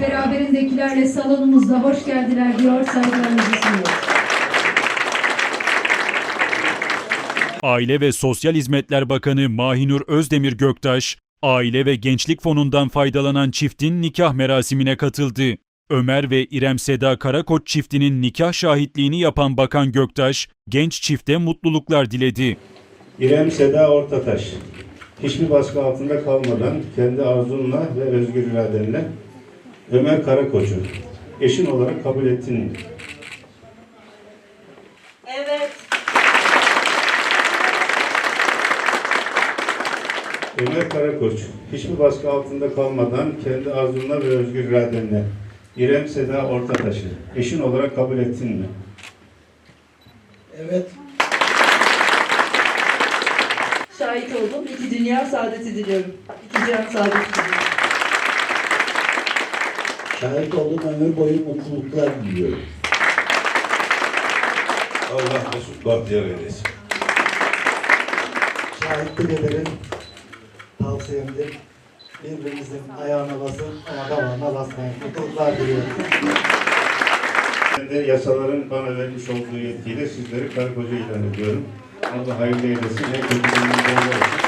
beraberindekilerle salonumuzda hoş geldiler diyor saygılarımızı sunuyoruz. Aile ve Sosyal Hizmetler Bakanı Mahinur Özdemir Göktaş, Aile ve Gençlik Fonu'ndan faydalanan çiftin nikah merasimine katıldı. Ömer ve İrem Seda Karakoç çiftinin nikah şahitliğini yapan Bakan Göktaş, genç çifte mutluluklar diledi. İrem Seda Ortataş. Hiçbir baskı altında kalmadan kendi arzunla ve özgür iradenle Ömer Karakoç'u eşin olarak kabul ettin mi? Evet. Ömer Karakoç, hiçbir baskı altında kalmadan kendi arzunla ve özgür iradenle İrem Seda Ortataş'ı eşin olarak kabul ettin mi? Evet. Şahit oldum. İki dünya saadeti diliyorum. İki cihan saadeti diliyorum. Şahit olduğum ömür boyu mutluluklar diliyorum. Allah mesut bahtiyar eylesin. Şahitlik ederim. Tavsiyemdir. Birbirinizin ayağına basın ama damarına basmayın. Mutluluklar diliyorum. Ben de yasaların bana vermiş olduğu yetkiyle sizleri karı koca ilan ediyorum. Allah hayırlı eylesin. Kötü gününüzde olsun.